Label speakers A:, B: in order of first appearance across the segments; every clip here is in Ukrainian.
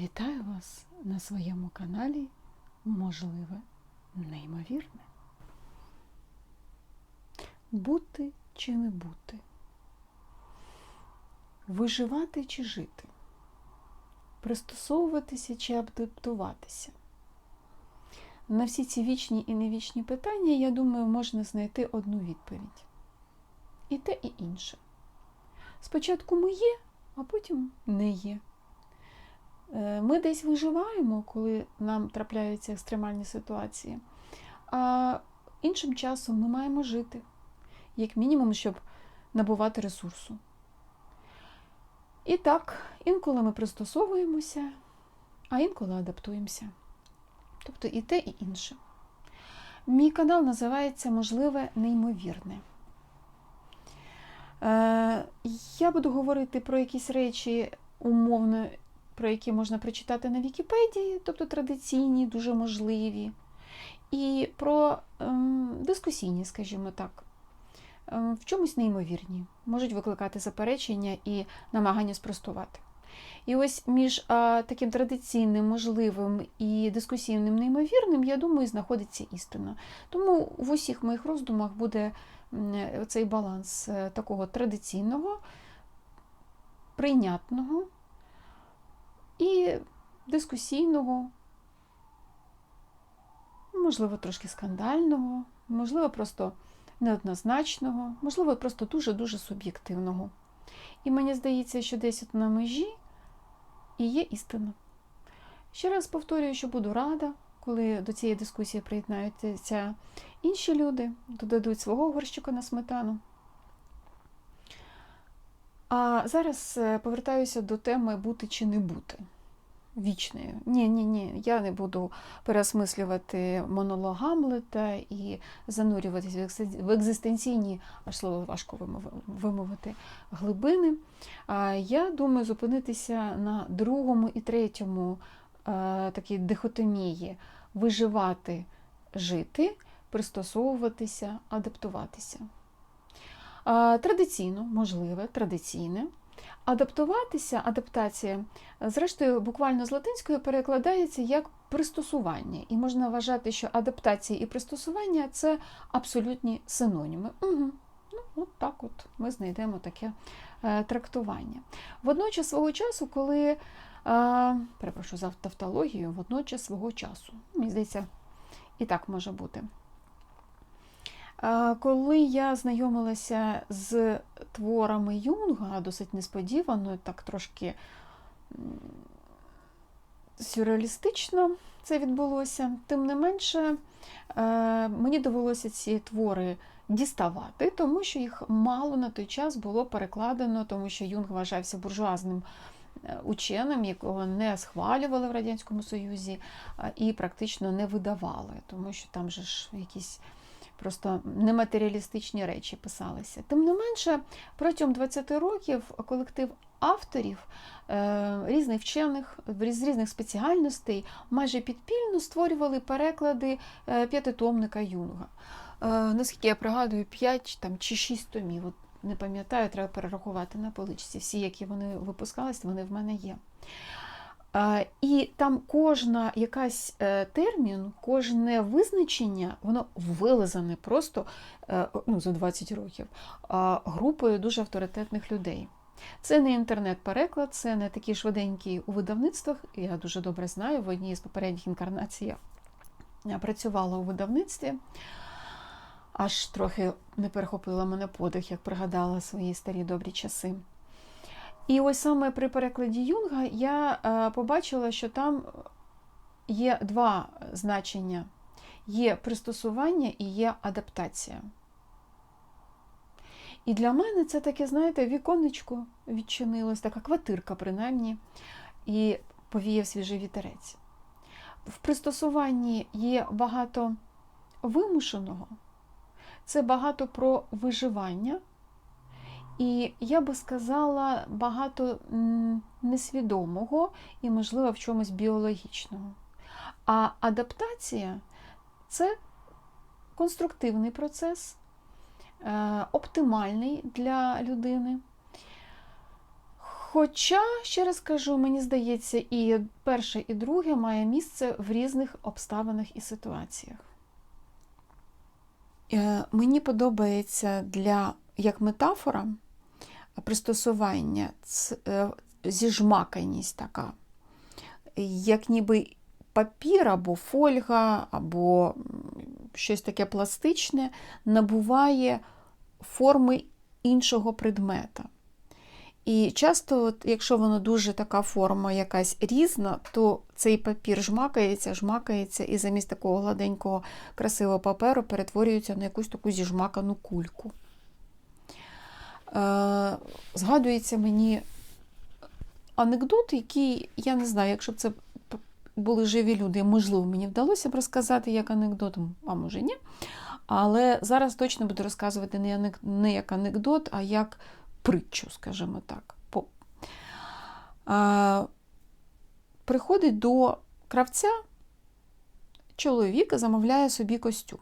A: Вітаю вас на своєму каналі Можливе неймовірне. Бути чи не бути? Виживати чи жити? Пристосовуватися чи адаптуватися? На всі ці вічні і невічні питання, я думаю, можна знайти одну відповідь. І те, і інше. Спочатку ми є, а потім не є. Е, Ми десь виживаємо, коли нам трапляються екстремальні ситуації, а іншим часом ми маємо жити, як мінімум, щоб набувати ресурсу. І так, інколи ми пристосовуємося, а інколи адаптуємося. Тобто і те, і інше. Мій канал називається Можливе неймовірне. Е, Я буду говорити про якісь речі умовно про які можна прочитати на Вікіпедії, тобто традиційні, дуже можливі, і про ем, дискусійні, скажімо так, ем, в чомусь неймовірні, можуть викликати заперечення і намагання спростувати. І ось між а, таким традиційним, можливим і дискусійним неймовірним, я думаю, знаходиться істина. Тому в усіх моїх роздумах буде цей баланс е, такого традиційного, прийнятного дискусійного, можливо, трошки скандального, можливо, просто неоднозначного, можливо, просто дуже-дуже суб'єктивного. І мені здається, що десь от на межі і є істина. Ще раз повторюю, що буду рада, коли до цієї дискусії приєднаються інші люди, додадуть свого горщика на сметану. А зараз е, повертаюся до теми бути чи не бути вічною. Ні, ні, ні, я не буду переосмислювати монолог Гамлета і занурюватися в екзистенційні, аж слово важко вимовити, глибини. Я думаю зупинитися на другому і третьому такій дихотомії виживати, жити, пристосовуватися, адаптуватися. Традиційно, можливе, традиційне. Адаптуватися, адаптація, зрештою, буквально з латинської перекладається як пристосування. І можна вважати, що адаптація і пристосування це абсолютні синоніми. Угу. Ну, от так от ми знайдемо таке е, трактування. Водночас свого часу, коли, е, перепрошую за тавтологію, водночас свого часу, мені здається, і так може бути. Коли я знайомилася з творами Юнга, досить несподівано, так трошки сюрреалістично це відбулося, тим не менше е, мені довелося ці твори діставати, тому що їх мало на той час було перекладено, тому що Юнг вважався буржуазним е, ученим, якого не схвалювали в Радянському Союзі і практично не видавали, тому що там же ж якісь просто нематеріалістичні речі писалися. Тим не менше, протягом 20 років колектив авторів е, різних вчених з різних спеціальностей майже підпільно створювали переклади е, п'ятитомника Юнга. Е, наскільки я пригадую, 5 там, чи 6 томів. Не пам'ятаю, треба перерахувати на поличці. Всі, які вони випускались, вони в мене є. І там кожна якась е, термін, кожне визначення, воно вилизане просто е, ну, за 20 років групою дуже авторитетних людей. Це не інтернет-переклад, це не такі швиденькі у видавництвах. Я дуже добре знаю, в одній з попередніх інкарнацій я працювала у видавництві, аж трохи не перехопила мене подих, як пригадала свої старі добрі часи. І ось саме при перекладі Юнга я е, побачила, що там є два значення: є пристосування і є адаптація. І для мене це таке, знаєте, віконечко відчинилось, така квартирка, принаймні, і повіяв свіжий вітерець. В пристосуванні є багато вимушеного, це багато про виживання. І я би сказала багато несвідомого і, можливо, в чомусь біологічного. А адаптація це конструктивний процес, е, оптимальний для людини. Хоча, ще раз кажу, мені здається, і перше, і друге має місце в різних обставинах і ситуаціях. Е, Мені подобається для як метафора пристосування е, зіжмаканість така, як ніби папір або фольга, або щось таке пластичне набуває форми іншого предмета. І часто, от, якщо воно дуже така форма якась різна, то цей папір жмакається, жмакається, і замість такого гладенького, красивого паперу перетворюється на якусь таку зіжмакану кульку. Е, згадується мені анекдот, який, я не знаю, якщо б це були живі люди, можливо, мені вдалося б розказати як анекдот, а може ні. Але зараз точно буду розказувати не, як анекдот, а як притчу, скажімо так. По... А, приходить до кравця чоловік замовляє собі костюм.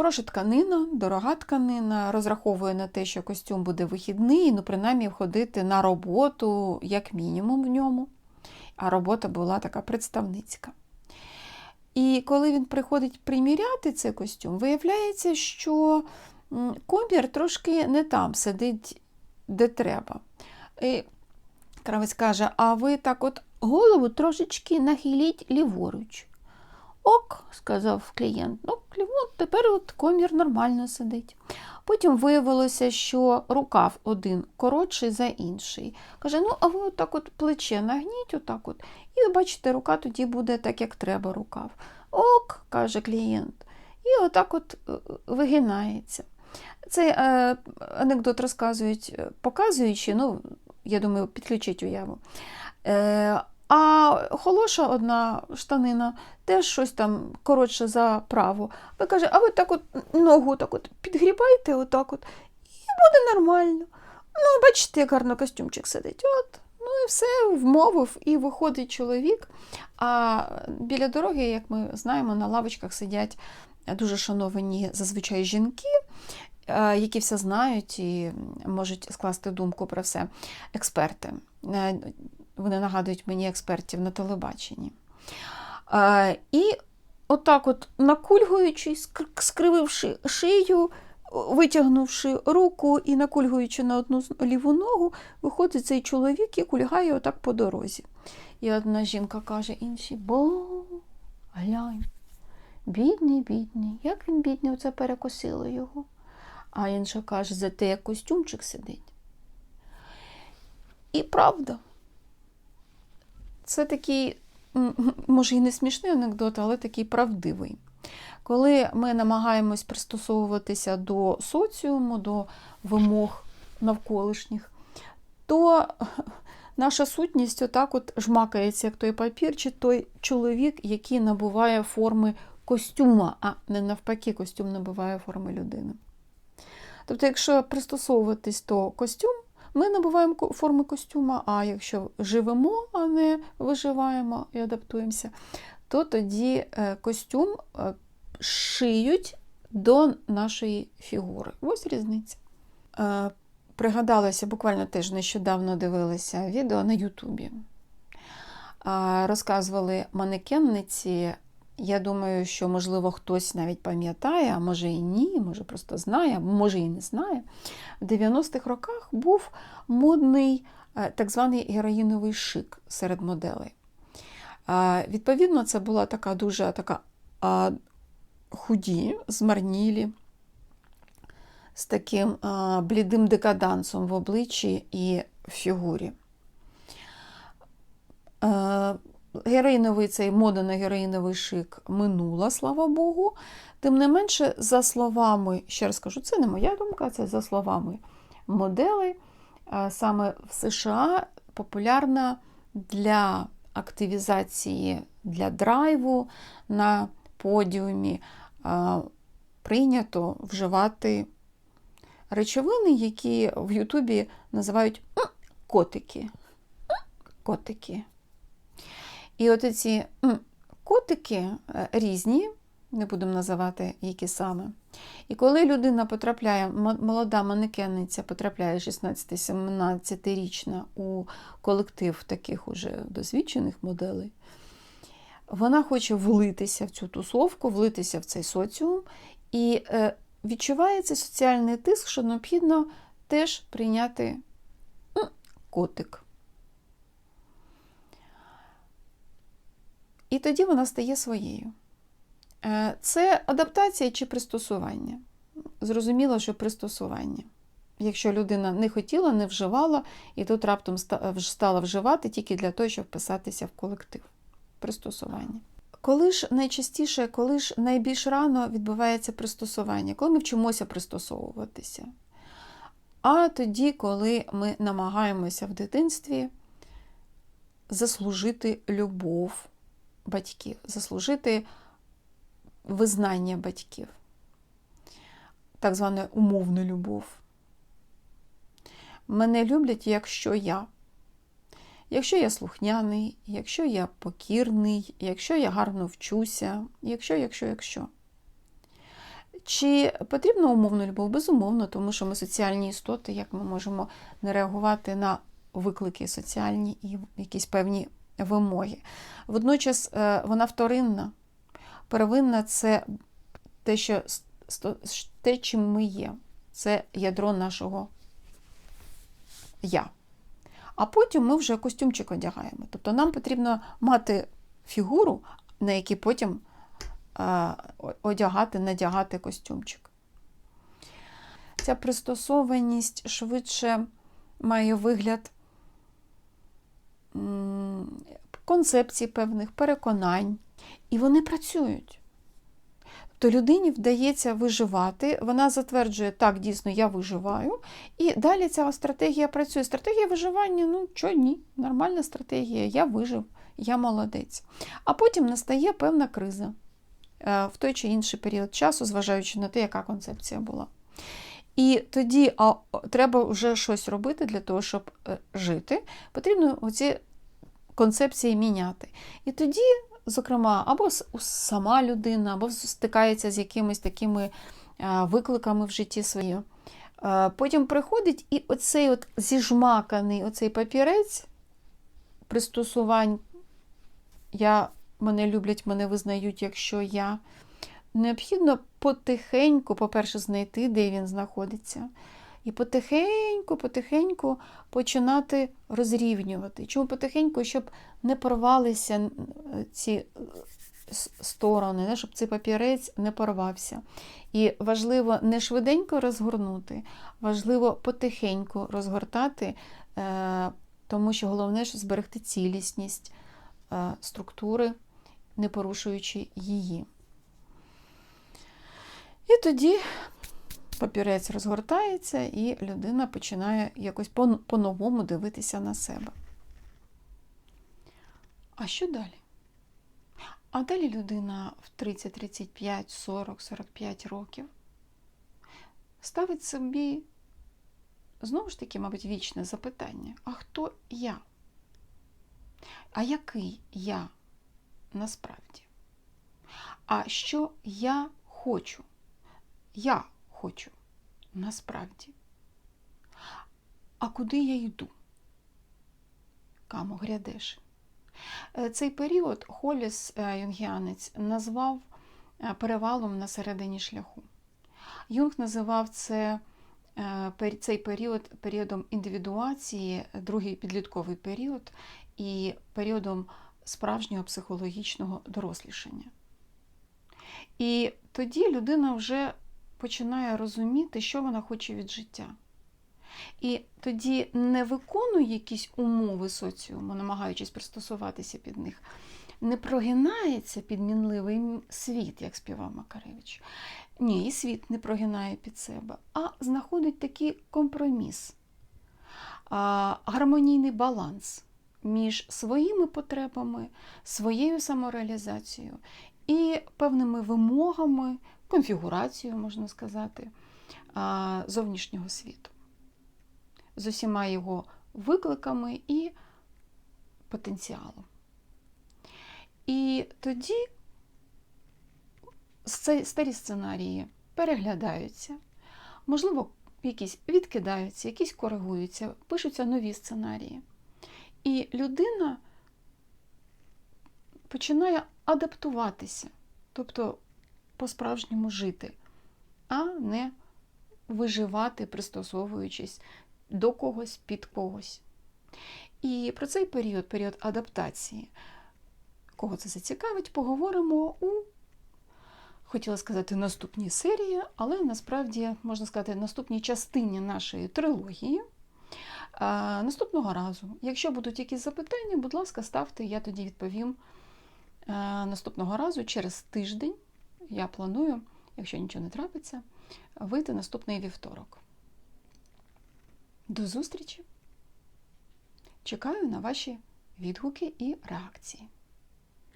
A: Хороша тканина, дорога тканина, розраховує на те, що костюм буде вихідний, ну, принаймні входити на роботу, як мінімум, в ньому. А робота була така представницька. І коли він приходить приміряти цей костюм, виявляється, що комір трошки не там сидить, де треба. І кравець каже: а ви так от голову трошечки нахиліть ліворуч. Ок, сказав клієнт. Ну, от тепер от комір нормально сидить. Потім виявилося, що рукав один коротший за інший. Каже: ну, а ви отак от плече нагніть, отак от, і бачите, рука тоді буде так, як треба рукав. Ок, каже клієнт. І отак от е, вигинається. Цей е, анекдот розказують, е, показуючи, ну, я думаю, підключить уяву. Е, а холоша одна штанина теж щось там коротше за праву. Ви каже, а ви так от ногу так от підгрібайте, отак от, і буде нормально. Ну, бачите, як гарно костюмчик сидить. От. Ну і все, вмовив, і виходить чоловік. А біля дороги, як ми знаємо, на лавочках сидять дуже шановані зазвичай жінки, е, які все знають і можуть скласти думку про все. Експерти. Вони нагадують мені експертів на телебаченні. Е, І отак, от накульгуючи, скрививши шию, витягнувши руку і накульгуючи на одну ліву ногу, виходить цей чоловік і кульгає отак по дорозі. І одна жінка каже іншій, бо глянь, бідний, бідний, як він бідний, оце перекосило його. А інша каже, за те, як костюмчик сидить. І правда. Це такий, може, і не смішний анекдот, але такий правдивий. Коли ми намагаємось пристосовуватися до соціуму, до вимог навколишніх, то наша сутність отак от жмакається, як той папір, чи той чоловік, який набуває форми костюма, а не навпаки, костюм набуває форми людини. Тобто, якщо пристосовуватись, то костюм, ми набуваємо форми костюма, а якщо живемо, а не виживаємо і адаптуємося, то тоді е, костюм е, шиють до нашої фігури. Ось різниця. Е, Пригадалася, буквально теж нещодавно дивилася відео на Ютубі. Розказували манекенниці. Я думаю, що, можливо, хтось навіть пам'ятає, а може і ні, може просто знає, може і не знає. В 90-х роках був модний е, так званий героїновий шик серед моделей. Е, Відповідно, це була така дуже така худі, змарнілі, з таким блідим декадансом в обличчі і в фігурі. Героїновий цей мода на героїновий шик минула, слава Богу. Тим не менше, за словами, ще раз кажу, це не моя думка, це за словами моделей, е, саме в США популярна для активізації, для драйву на подіумі е, прийнято вживати речовини, які в Ютубі називають котики. Котики. І от ці котики е, різні, не будемо називати які саме. І коли людина потрапляє, молода манекенниця потрапляє 16-17-річна у колектив таких уже досвідчених моделей, вона хоче влитися в цю тусовку, влитися в цей соціум, і е, відчуває цей соціальний тиск, що необхідно теж прийняти котик. І тоді вона стає своєю. Е, Це адаптація чи пристосування? Зрозуміло, що пристосування. Якщо людина не хотіла, не вживала, і тут раптом стала вживати тільки для того, щоб вписатися в колектив. Пристосування. Коли ж найчастіше, коли ж найбільш рано відбувається пристосування, коли ми вчимося пристосовуватися? А тоді, коли ми намагаємося в дитинстві заслужити любов батьків, заслужити визнання батьків, так звана умовна любов. Мене люблять, якщо я. Якщо я слухняний, якщо я покірний, якщо я гарно вчуся, якщо, якщо, якщо. Чи потрібна умовна любов? Безумовно, тому що ми соціальні істоти, як ми можемо не реагувати на виклики соціальні і якісь певні вимоги. Водночас е, вона вторинна. Первинна це те, що, те, чим ми є. Це ядро нашого я. А потім ми вже костюмчик одягаємо. Тобто нам потрібно мати фігуру, на якій потім е, одягати, надягати костюмчик. Ця пристосованість швидше має вигляд концепцій певних, переконань, і вони працюють. Тобто людині вдається виживати, вона затверджує, так, дійсно, я виживаю. І далі ця стратегія працює. Стратегія виживання, ну чого ні, нормальна стратегія, я вижив, я молодець. А потім настає певна криза в той чи інший період часу, зважаючи на те, яка концепція була. І тоді а, треба вже щось робити для того, щоб жити. Потрібно оці концепції міняти. І тоді зокрема, або сама людина, або стикається з якимись такими викликами в житті своєму. Потім приходить і оцей от зіжмаканий оцей папірець пристосувань, я, мене люблять, мене визнають, якщо я. Необхідно потихеньку, по-перше, знайти, де він знаходиться. І потихеньку-потихеньку починати розрівнювати. Чому потихеньку, щоб не порвалися ці сторони, щоб цей папірець не порвався. І важливо не швиденько розгорнути, важливо потихеньку розгортати, е, тому що головне ж зберегти цілісність е, структури, не порушуючи її. І тоді папірець розгортається, і людина починає якось по-новому дивитися на себе. А що далі? А далі людина в 30, 35, 40, 45 років ставить собі, знову ж таки, мабуть, вічне запитання: а хто я? А який я насправді? А що я хочу? Я хочу насправді. А куди я йду? Камо грядеш. Цей період Холіс Юнгіанець назвав перевалом на середині шляху. Юнг називав це, цей період періодом індивідуації, другий підлітковий період і періодом справжнього психологічного дорослішання. І тоді людина вже починає розуміти, що вона хоче від життя. І тоді не виконує якісь умови соціуму, намагаючись пристосуватися під них, не прогинається під мінливий світ, як співав Макаревич. Ні, і світ не прогинає під себе, а знаходить такий компроміс, гармонійний баланс між своїми потребами, своєю самореалізацією і певними вимогами, конфігурацією, можна сказати, зовнішнього світу. З усіма його викликами і потенціалом. І тоді старі сценарії переглядаються, можливо, якісь відкидаються, якісь коригуються, пишуться нові сценарії. І людина починає адаптуватися, тобто по-справжньому жити, а не виживати, пристосовуючись до когось під когось. І про цей період, період адаптації, кого це зацікавить, поговоримо у, хотіла сказати, наступній серії, але насправді, можна сказати, наступній частині нашої трилогії. А, наступного разу. Якщо будуть якісь запитання, будь ласка, ставте, я тоді відповім а, наступного разу через тиждень. Я планую, якщо нічого не трапиться, вийти наступний вівторок. До зустрічі! Чекаю на ваші відгуки і реакції.